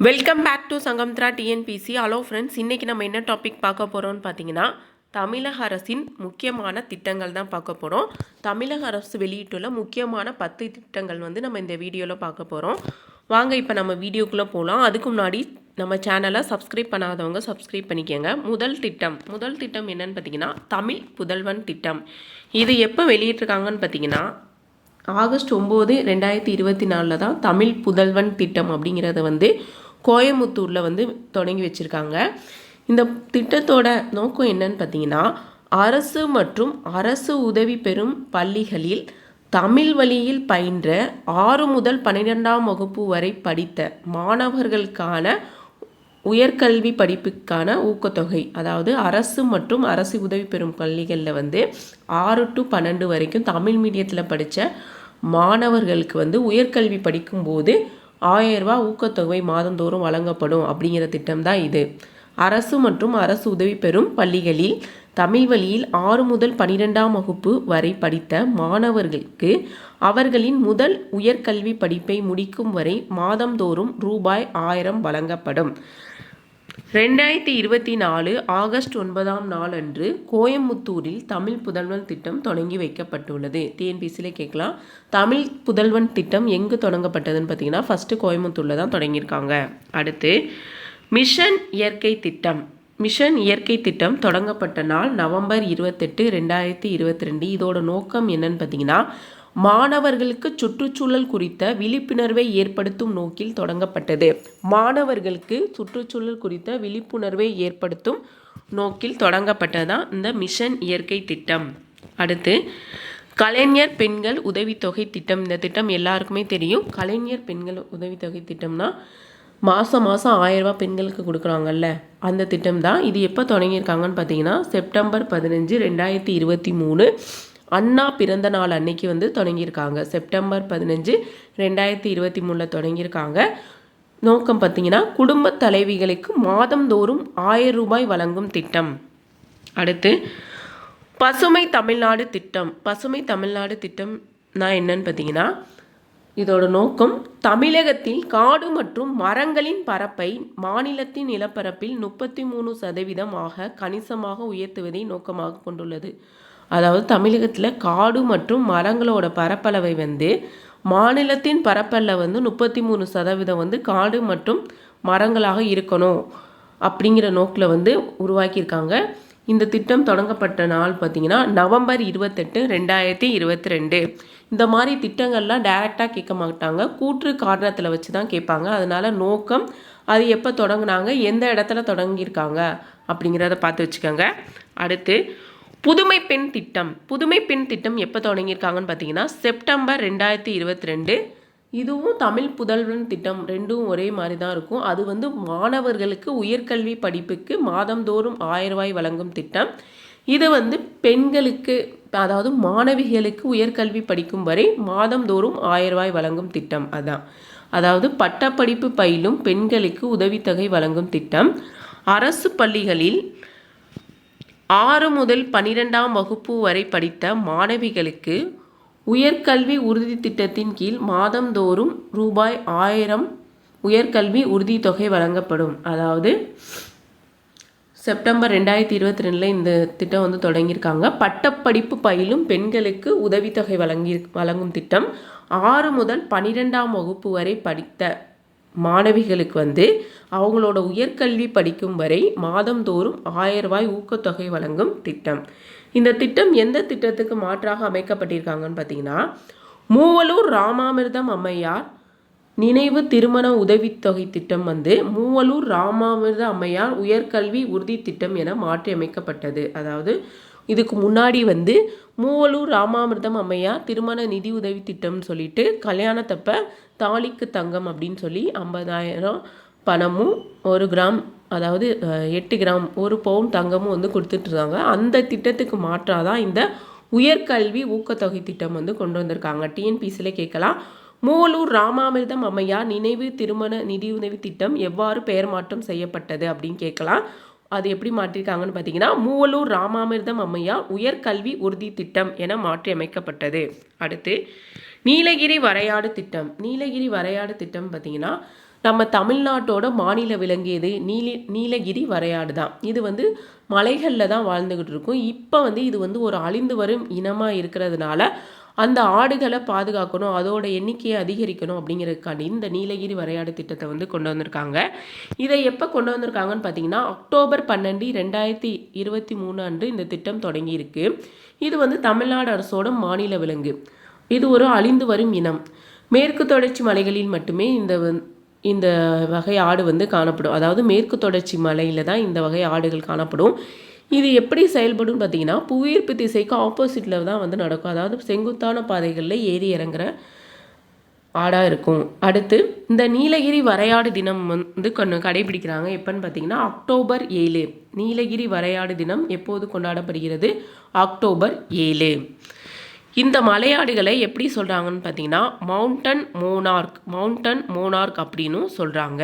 Welcome back to Sangamthra TNPSC hello friends இன்றைக்கி நம்ம என்ன டாபிக் பார்க்க போகிறோம்னு பார்த்தீங்கன்னா தமிழக அரசின் முக்கியமான திட்டங்கள் தான் பார்க்க போகிறோம் தமிழக அரசு வெளியிட்டுள்ள முக்கியமான பத்து திட்டங்கள் வந்து நம்ம இந்த வீடியோவில் பார்க்க போகிறோம் வாங்க இப்போ நம்ம வீடியோக்குள்ளே போகலாம் அதுக்கு முன்னாடி நம்ம சேனலை சப்ஸ்கிரைப் பண்ணாதவங்க சப்ஸ்கிரைப் பண்ணிக்கோங்க. முதல் திட்டம். முதல் திட்டம் என்னன்னு பார்த்தீங்கன்னா தமிழ் புதல்வன் திட்டம். இது எப்போ வெளியிட்டிருக்காங்கன்னு பார்த்தீங்கன்னா ஆகஸ்ட் ஒம்பது ரெண்டாயிரத்தி இருபத்தி நாலில் தான் தமிழ் புதல்வன் திட்டம் அப்படிங்கிறத வந்து கோயமுத்தூரில் வந்து தொடங்கி வச்சுருக்காங்க. இந்த திட்டத்தோட நோக்கம் என்னன்னு பார்த்தீங்கன்னா அரசு மற்றும் அரசு உதவி பெறும் பள்ளிகளில் தமிழ் வழியில் பயின்ற ஆறு முதல் பன்னிரெண்டாம் வகுப்பு வரை படித்த மாணவர்களுக்கான உயர்கல்வி படிப்புக்கான ஊக்கத்தொகை அதாவது அரசு மற்றும் அரசு உதவி பெறும் பள்ளிகளில் வந்து ஆறு டு பன்னெண்டு வரைக்கும் தமிழ் மீடியத்தில் படித்த மாணவர்களுக்கு வந்து உயர்கல்வி படிக்கும்போது ஆயிரம் ரூபாய் ஊக்கத்தொகை மாதந்தோறும் வழங்கப்படும் அப்படிங்கிற திட்டம் தான் இது. அரசு மற்றும் அரசு உதவி பெறும் பள்ளிகளில் தமிழ் வழியில் ஆறு முதல் பனிரெண்டாம் வகுப்பு வரை படித்த மாணவர்களுக்கு அவர்களின் முதல் உயர்கல்வி படிப்பை முடிக்கும் வரை மாதந்தோறும் ரூபாய் ஆயிரம் வழங்கப்படும். ரெண்டாயிரத்தி இருபத்தி நாலு ஆகஸ்ட் ஒன்பதாம் நாள் அன்று கோயம்புத்தூரில் தமிழ் புதல்வன் திட்டம் தொடங்கி வைக்கப்பட்டுள்ளது. டிஎன்பிசியில் கேட்கலாம். தமிழ் புதல்வன் திட்டம் எங்கு தொடங்கப்பட்டதுன்னு பார்த்தீங்கன்னா ஃபஸ்ட்டு கோயம்புத்தூரில் தான் தொடங்கியிருக்காங்க. அடுத்து மிஷன் இயற்கை திட்டம். மிஷன் இயற்கை திட்டம் தொடங்கப்பட்ட நாள் நவம்பர் இருபத்தெட்டு ரெண்டாயிரத்தி இருபத்தி ரெண்டு. இதோட நோக்கம் என்னன்னு பார்த்தீங்கன்னா மாணவர்களுக்கு சுற்றுச்சூழல் குறித்த விழிப்புணர்வை ஏற்படுத்தும் நோக்கில் தொடங்கப்பட்டது. மாணவர்களுக்கு சுற்றுச்சூழல் குறித்த விழிப்புணர்வை ஏற்படுத்தும் நோக்கில் தொடங்கப்பட்டதான் இந்த மிஷன் இயற்கை திட்டம். அடுத்து கலைஞர் பெண்கள் உதவித்தொகை திட்டம். இந்த திட்டம் எல்லாருக்குமே தெரியும். கலைஞர் பெண்கள் உதவித்தொகை திட்டம்னா மாதம் மாதம் ஆயிரரூபா பெண்களுக்கு கொடுக்குறாங்கல்ல. அந்த திட்டம் தான் இது எப்போ தொடங்கியிருக்காங்கன்னு பார்த்தீங்கன்னா செப்டம்பர் பதினஞ்சு ரெண்டாயிரத்தி இருபத்தி மூணு அண்ணா பிறந்த நாள் அன்னைக்கு வந்து தொடங்கியிருக்காங்க. செப்டம்பர் பதினஞ்சு ரெண்டாயிரத்தி இருபத்தி மூணில் தொடங்கியிருக்காங்க. நோக்கம் பார்த்தீங்கன்னா குடும்ப தலைவிகளுக்கு மாதந்தோறும் ஆயிரம் ரூபாய் வழங்கும் திட்டம். அடுத்து பசுமை தமிழ்நாடு திட்டம். பசுமை தமிழ்நாடு திட்டம் நான் என்னன்னு பார்த்தீங்கன்னா இதோட நோக்கம் தமிழகத்தில் காடு மற்றும் மரங்களின் பரப்பை மாநிலத்தின் நிலப்பரப்பில் முப்பத்தி மூணு சதவீதமாக கணிசமாக உயர்த்துவதை நோக்கமாக கொண்டுள்ளது. அதாவது தமிழகத்தில் காடு மற்றும் மரங்களோட பரப்பளவை வந்து மாநிலத்தின் பரப்பளவு வந்து முப்பத்தி மூணு சதவீதம் வந்து காடு மற்றும் மரங்களாக இருக்கணும் அப்படிங்கிற நோக்கில் வந்து உருவாக்கியிருக்காங்க. இந்த திட்டம் தொடங்கப்பட்ட நாள் பார்த்தீங்கன்னா நவம்பர் இருபத்தெட்டு ரெண்டாயிரத்தி இருபத்தி ரெண்டு இந்த மாதிரி திட்டங்கள்லாம் டைரெக்டாக கேட்க மாட்டாங்க. கூற்று காரணத்தில் வச்சு தான் கேட்பாங்க. அதனால் நோக்கம் அது எப்போ தொடங்கினாங்க எந்த இடத்துல தொடங்கியிருக்காங்க அப்படிங்கிறத பார்த்து வச்சுக்கோங்க. அடுத்து புதுமை பெண் திட்டம். புதுமை பெண் திட்டம் எப்போ தொடங்கியிருக்காங்கன்னு பார்த்தீங்கன்னா செப்டம்பர் ரெண்டாயிரத்தி இருபத்தி ரெண்டு. இதுவும் தமிழ் புதல்வன் திட்டம் ரெண்டும் ஒரே மாதிரி தான் இருக்கும். அது வந்து மாணவர்களுக்கு உயர்கல்வி படிப்புக்கு மாதந்தோறும் ஆயிரம் ரூபாய் வழங்கும் திட்டம். இது வந்து பெண்களுக்கு அதாவது மாணவிகளுக்கு உயர்கல்வி படிக்கும் வரை மாதந்தோறும் ஆயிரம் ரூபாய் வழங்கும் திட்டம் அதான். அதாவது பட்டப்படிப்பு பயிலும் பெண்களுக்கு உதவித்தொகை வழங்கும் திட்டம். அரசு பள்ளிகளில் ஆறு முதல் பனிரெண்டாம் வகுப்பு வரை படித்த மாணவிகளுக்கு உயர்கல்வி உறுதி திட்டத்தின் கீழ் மாதந்தோறும் ரூபாய் ஆயிரம் உயர்கல்வி உறுதித்தொகை வழங்கப்படும். அதாவது செப்டம்பர் ரெண்டாயிரத்தி இருபத்தி ரெண்டில் இந்த திட்டம் வந்து தொடங்கியிருக்காங்க. பட்டப்படிப்பு பயிலும் பெண்களுக்கு உதவித்தொகை வழங்கி வழங்கும் திட்டம் ஆறு முதல் பனிரெண்டாம் வகுப்பு வரை படித்த மாணவிகளுக்கு வந்து அவங்களோட உயர்கல்வி படிக்கும் வரை மாதந்தோறும் ஆயிரம் ரூபாய் ஊக்கத்தொகை வழங்கும் திட்டம். இந்த திட்டம் எந்த திட்டத்துக்கு மாற்றாக அமைக்கப்பட்டிருக்காங்கன்னு பார்த்தீங்கன்னா மூவலூர் ராமாமிர்தம் அம்மையார் நினைவு திருமண உதவித்தொகை திட்டம் வந்து மூவலூர் ராமாமிர்த அம்மையார் உயர்கல்வி உறுதி திட்டம் என மாற்றி அமைக்கப்பட்டது. அதாவது இதுக்கு முன்னாடி வந்து மூவலூர் ராமாமிர்தம் அம்மையார் திருமண நிதி உதவி திட்டம்னு சொல்லிட்டு கல்யாணத்தப்ப தாலிக்கு தங்கம் அப்படின்னு சொல்லி ஐம்பதாயிரம் பணமும் ஒரு கிராம் அதாவது எட்டு கிராம் ஒரு பவுன் தங்கமும் வந்து கொடுத்துட்ருக்காங்க. அந்த திட்டத்துக்கு மாற்றாக தான் இந்த உயர்கல்வி ஊக்கத்தொகை திட்டம் வந்து கொண்டு வந்திருக்காங்க. டிஎன்பிசியில் கேட்கலாம். மூவலூர் ராமாமிர்தம் அம்மையார் நினைவு திருமண நிதியுதவி திட்டம் எவ்வாறு பெயர் மாற்றம் செய்யப்பட்டது அப்படின்னு கேட்கலாம். அது எப்படி மாற்றிருக்காங்கன்னு பார்த்தீங்கன்னா மூவலூர் ராமாமிர்தம் அம்மையார் உயர்கல்வி உறுதி திட்டம் என மாற்றி அமைக்கப்பட்டது அடுத்து நீலகிரி வரையாடு திட்டம். நீலகிரி வரையாடு திட்டம் பார்த்தீங்கன்னா நம்ம தமிழ்நாட்டோட மாநில விலங்கு நீலி நீலகிரி வரையாடு தான். இது வந்து மலைகளில் தான் வாழ்ந்துக்கிட்டு இருக்கும். இப்போ வந்து இது வந்து ஒரு அழிந்து வரும் இனமாக இருக்கிறதுனால அந்த ஆடுகளை பாதுகாக்கணும் அதோட எண்ணிக்கையை அதிகரிக்கணும் அப்படிங்கிறதுக்காண்டி இந்த நீலகிரி வரையாடு திட்டத்தை வந்து கொண்டு வந்திருக்காங்க. இதை எப்போ கொண்டு வந்திருக்காங்கன்னு பார்த்தீங்கன்னா அக்டோபர் பன்னெண்டு ரெண்டாயிரத்தி இருபத்தி மூணு அன்று இந்த திட்டம் தொடங்கியிருக்கு. இது வந்து தமிழ்நாடு அரசோட மாநில விலங்கு. இது ஒரு அழிந்து வரும் இனம். மேற்கு தொடர்ச்சி மலைகளில் மட்டுமே இந்த இந்த வகை ஆடு வந்து காணப்படும். அதாவது மேற்கு தொடர்ச்சி மலையில் தான் இந்த வகை ஆடுகள் காணப்படும். இது எப்படி செயல்படும் பார்த்தீங்கன்னா புவியீர்ப்பு திசைக்கு ஆப்போசிட்டில் தான் வந்து நடக்கும். அதாவது செங்குத்தான பாதைகளில் ஏறி இறங்குற ஆடாக இருக்கும். அடுத்து இந்த நீலகிரி வரையாடு தினம் வந்து கொண்டு கடைபிடிக்கிறாங்க. எப்போன்னு பார்த்தீங்கன்னா அக்டோபர் ஏழு. நீலகிரி வரையாடு தினம் எப்போது கொண்டாடப்படுகிறது? அக்டோபர் ஏழு. இந்த மலையாடுகளை எப்படி சொல்கிறாங்கன்னு பார்த்தீங்கன்னா மவுண்டன் மோனார்க் மவுண்டன் மோனார்க் அப்படின்னும் சொல்கிறாங்க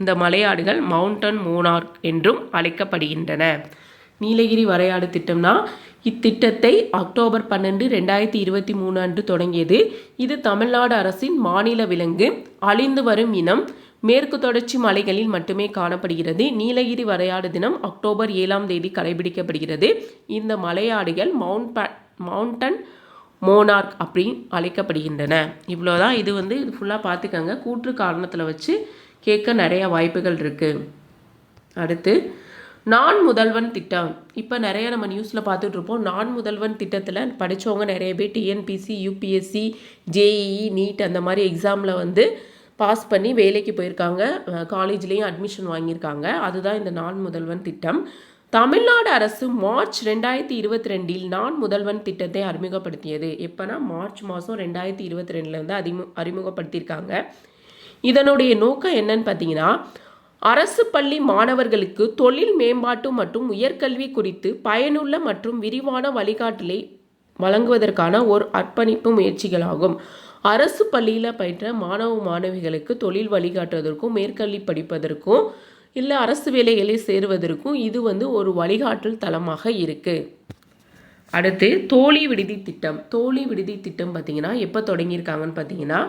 இந்த மலையாடுகள் மவுண்டன் மோனார்க் என்றும் அழைக்கப்படுகின்றன. நீலகிரி வரையாடு திட்டம்னா இத்திட்டத்தை அக்டோபர் பன்னெண்டு ரெண்டாயிரத்தி இருபத்தி மூணு அன்று தொடங்கியது. இது தமிழ்நாடு அரசின் மாநில விலங்கு அழிந்து வரும் இனம் மேற்கு தொடர்ச்சி மலைகளில் மட்டுமே காணப்படுகிறது. நீலகிரி வரையாடு தினம் அக்டோபர் ஏழாம் தேதி கடைபிடிக்கப்படுகிறது. இந்த மலையாடுகள் மவுண்ட் ப மவுண்டன் மோனார்க் அப்படின்னு அழைக்கப்படுகின்றன. இவ்வளோதான் இது வந்து இது ஃபுல்லாக பார்த்துக்கங்க. கூற்று காரணத்தில் வச்சு கேட்க நிறைய வாய்ப்புகள் இருக்குது அடுத்து நான் முதல்வன் திட்டம். இப்போ நிறைய நம்ம நியூஸில் பார்த்துட்டு இருப்போம். நான் முதல்வன் திட்டத்தில் படித்தவங்க நிறைய பேர் டிஎன்பிசி யூபிஎஸ்சி ஜேஇஇ நீட் அந்த மாதிரி எக்ஸாமில் வந்து பாஸ் பண்ணி வேலைக்கு போயிருக்காங்க. காலேஜ்லேயும் அட்மிஷன் வாங்கியிருக்காங்க. அதுதான் இந்த நான் முதல்வன் திட்டம். தமிழ்நாடு அரசு மார்ச் ரெண்டாயிரத்தி இருபத்தி ரெண்டில் நான் முதல்வன் திட்டத்தை அறிமுகப்படுத்தியது. எப்போனா மார்ச் மாதம் ரெண்டாயிரத்தி இருபத்தி ரெண்டில் வந்து அறிமு அறிமுகப்படுத்தியிருக்காங்க. இதனுடைய நோக்கம் என்னன்னு பார்த்தீங்கன்னா அரசு பள்ளி மாணவர்களுக்கு தொழில் மேம்பாட்டு மற்றும் உயர்கல்வி குறித்து பயனுள்ள மற்றும் விரிவான வழிகாட்டலை வழங்குவதற்கான ஒரு அர்ப்பணிப்பு முயற்சிகளாகும். அரசு பள்ளியில் பயின்ற மாணவ மாணவிகளுக்கு தொழில் வழிகாட்டுவதற்கும் மேற்கல்வி படிப்பதற்கும் இல்லை அரசு வேலைகளில் சேருவதற்கும் இது வந்து ஒரு வழிகாட்டல் தளமாக இருக்குது அடுத்து தோழி விடுதி திட்டம். தோழி விடுதி திட்டம் பார்த்தீங்கன்னா எப்போ தொடங்கியிருக்காங்கன்னு பார்த்தீங்கன்னா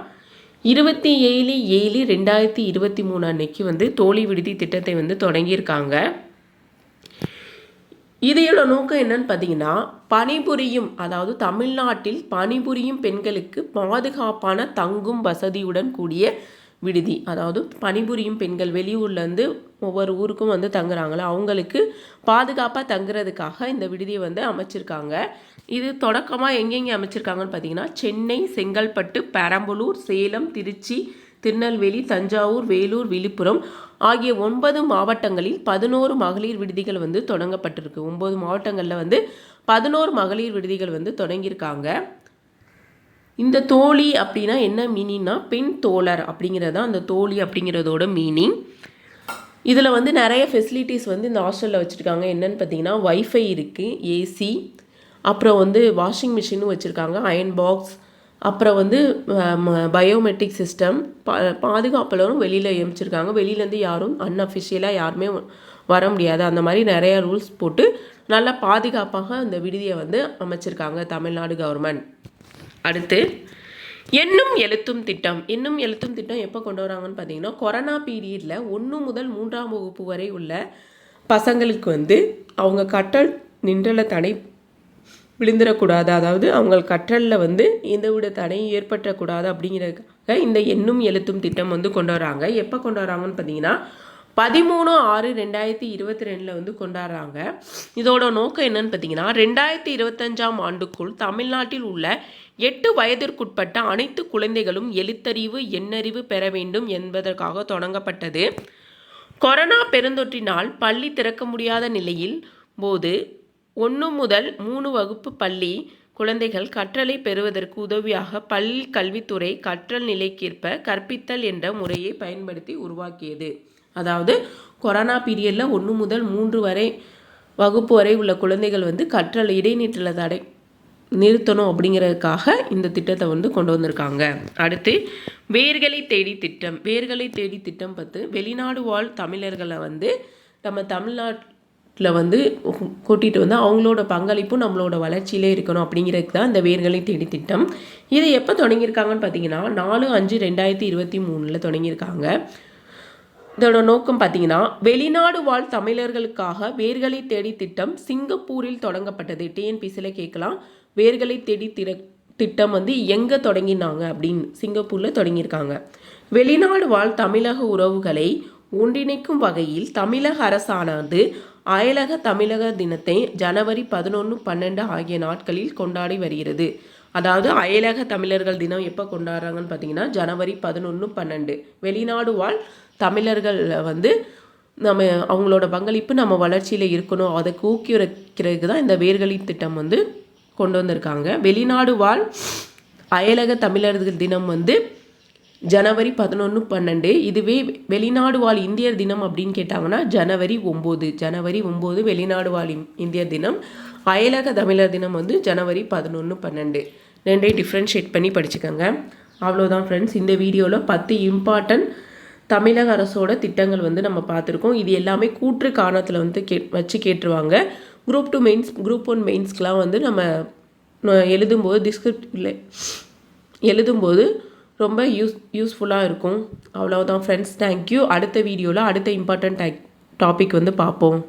இருபத்தி ஏழு ஏழு ரெண்டாயிரத்தி இருபத்தி மூணு அன்னைக்கு வந்து தோழி விடுதி திட்டத்தை வந்து தொடங்கியிருக்காங்க. இதையோட நோக்கம் என்னன்னு பார்த்தீங்கன்னா பணிபுரியும் அதாவது தமிழ்நாட்டில் பணிபுரியும் பெண்களுக்கு பாதுகாப்பான தங்கும் வசதியுடன் கூடிய விடுதி. அதாவது பணிபுரியும் பெண்கள் வெளியூர்லேருந்து ஒவ்வொரு ஊருக்கும் வந்து தங்குறாங்களே. அவங்களுக்கு பாதுகாப்பாக தங்குறதுக்காக இந்த விடுதியை வந்து அமைச்சிருக்காங்க. இது தொடக்கமாக எங்கெங்கே அமைச்சிருக்காங்கன்னு பார்த்தீங்கன்னா சென்னை செங்கல்பட்டு பெரம்பலூர் சேலம் திருச்சி திருநெல்வேலி தஞ்சாவூர் வேலூர் விழுப்புரம் ஆகிய ஒன்பது மாவட்டங்களில் பதினோரு மகளிர் விடுதிகள் வந்து தொடங்கப்பட்டிருக்கு. ஒம்பது மாவட்டங்களில் வந்து பதினோரு மகளிர் விடுதிகள் வந்து தொடங்கியிருக்காங்க. இந்த தோழி அப்படின்னா என்ன மீனிங்னா பெண் தோழர் அப்படிங்கிறது தான் அந்த தோழி அப்படிங்கிறதோட மீனிங் இதில் வந்து நிறைய ஃபெசிலிட்டிஸ் வந்து இந்த ஹாஸ்டலில் வச்சுருக்காங்க. என்னென்னு பார்த்தீங்கன்னா வைஃபை இருக்குது ஏசி அப்புறம் வந்து வாஷிங் மிஷினும் வச்சுருக்காங்க அயன் பாக்ஸ் அப்புறம் வந்து பயோமெட்ரிக் சிஸ்டம் பா பாதுகாப்பாளரும் வெளியில் எமிச்சிருக்காங்க வெளியிலேருந்து யாரும் அன்அஃபிஷியலாக யாருமே வர முடியாது. அந்த மாதிரி நிறைய ரூல்ஸ் போட்டு நல்லா பாதுகாப்பாக அந்த விடுதியை வந்து அமைச்சிருக்காங்க தமிழ்நாடு கவர்மெண்ட் அடுத்து எண்ணும் எழுத்தும் திட்டம். எண்ணும் எழுத்தும் திட்டம் எப்போ கொண்டு வராங்கன்னு பார்த்தீங்கன்னா கொரோனா பீரியடில் ஒன்று முதல் மூன்றாம் வகுப்பு வரை உள்ள பசங்களுக்கு வந்து அவங்க கற்றல் நின்றல தடை விழுந்துடக்கூடாது. அதாவது அவங்க கற்றலில் வந்து எந்தவித தடையும் ஏற்பட்டக்கூடாது அப்படிங்கிறதுக்காக இந்த எண்ணும் எழுத்தும் திட்டம் வந்து கொண்டு வராங்க. எப்போ கொண்டு வராங்கன்னு பார்த்தீங்கன்னா பதிமூணு ஆறு ரெண்டாயிரத்தி இருபத்தி ரெண்டில் வந்து கொண்டாடுறாங்க இதோட நோக்கம் என்னன்னு பார்த்தீங்கன்னா ரெண்டாயிரத்தி இருபத்தஞ்சாம் ஆண்டுக்குள் தமிழ்நாட்டில் உள்ள எட்டு வயதிற்குட்பட்ட அனைத்து குழந்தைகளும் எழுத்தறிவு எண்ணறிவு பெற வேண்டும் என்பதற்காக தொடங்கப்பட்டது. கொரோனா பெருந்தொற்றினால் பள்ளி திறக்க முடியாத நிலையில் போது ஒன்று முதல் மூணு வகுப்பு பள்ளி குழந்தைகள் கற்றலை பெறுவதற்கு உதவியாக பள்ளி கல்வித்துறை கற்றல் நிலைக்கேற்ப கற்பித்தல் என்ற முறையை பயன்படுத்தி உருவாக்கியது. அதாவது கொரோனா பீரியடில் ஒன்று முதல் மூன்று வரை வகுப்பு வரை உள்ள குழந்தைகள் வந்து கற்றல் இடைநிற்றலை தடை நிறுத்தணும் அப்படிங்கிறதுக்காக இந்த திட்டத்தை வந்து கொண்டு வந்திருக்காங்க. அடுத்து வேர்களை தேடி திட்டம். வேர்களை தேடி திட்டம் பார்த்து வெளிநாடு வாழ் தமிழர்களை வந்து நம்ம தமிழ்நாட்டில் வந்து கூட்டிகிட்டு வந்து அவங்களோட பங்களிப்பும் நம்மளோட வளர்ச்சியிலே இருக்கணும் அப்படிங்கிறதுக்கு தான் இந்த வேர்களை தேடி திட்டம். இதை எப்போ தொடங்கியிருக்காங்கன்னு பார்த்தீங்கன்னா நாலு அஞ்சு ரெண்டாயிரத்தி இருபத்தி மூணில் தொடங்கியிருக்காங்க. இதோட நோக்கம் பார்த்தீங்கன்னா வெளிநாடு வாழ் தமிழர்களுக்காக வேர்களை தேடி திட்டம் சிங்கப்பூரில் தொடங்கப்பட்டது. டிஎன்பிசியில் கேட்கலாம். வேர்களை தேடி திற திட்டம் வந்து எங்கே தொடங்கினாங்க அப்படின்னு சிங்கப்பூரில் தொடங்கியிருக்காங்க. வெளிநாடு வாழ் தமிழக உறவுகளை ஒன்றிணைக்கும் வகையில் தமிழக அரசானது அயலக தமிழக தினத்தை ஜனவரி பதினொன்று பன்னெண்டு ஆகிய நாட்களில் கொண்டாடி வருகிறது. அதாவது அயலக தமிழர்கள் தினம் எப்போ கொண்டாடுறாங்கன்னு பார்த்தீங்கன்னா ஜனவரி பதினொன்று பன்னெண்டு. வெளிநாடு வாழ் தமிழர்கள் வந்து நம்ம அவங்களோட பங்களிப்பு நம்ம வளர்ச்சியில் இருக்கணும். அதை ஊக்குவிக்கிறதுக்கு தான் இந்த வேர்களின் திட்டம் வந்து கொண்டு வந்திருக்காங்க. வெளிநாடு வாழ் அயலக தமிழர்கள் தினம் வந்து ஜனவரி பதினொன்று பன்னெண்டு. இதுவே வெளிநாடு வாழ் இந்தியர் தினம் அப்படின்னு கேட்டாங்கன்னா ஜனவரி ஒம்பது. ஜனவரி ஒம்பது வெளிநாடு வாழ் இந்தியர் தினம். அயலக தமிழர் தினம் வந்து ஜனவரி பதினொன்று பன்னெண்டு. ரெண்டையும் டிஃப்ரென்ஷியேட் பண்ணி படிச்சுக்கோங்க. அவ்வளோதான் ஃப்ரெண்ட்ஸ் இந்த வீடியோவில் பத்து இம்பார்ட்டன்ட் தமிழக அரசோட திட்டங்கள் வந்து நம்ம பார்த்துருக்கோம். இது எல்லாமே கூற்று காரணத்தில் வந்து கே வச்சு கேட்டுருவாங்க. Group two mains group one மெயின்ஸ்க்கெலாம் வந்து நம்ம எழுதும்போது டிஸ்கிரிப்ட் இல்லை எழுதும்போது ரொம்ப யூஸ் யூஸ்ஃபுல்லாக இருக்கும். அவ்வளோதான் ஃப்ரெண்ட்ஸ் தேங்க்யூ அடுத்த வீடியோவில் அடுத்த இம்பார்ட்டண்ட் டாபிக் வந்து பார்ப்போம்.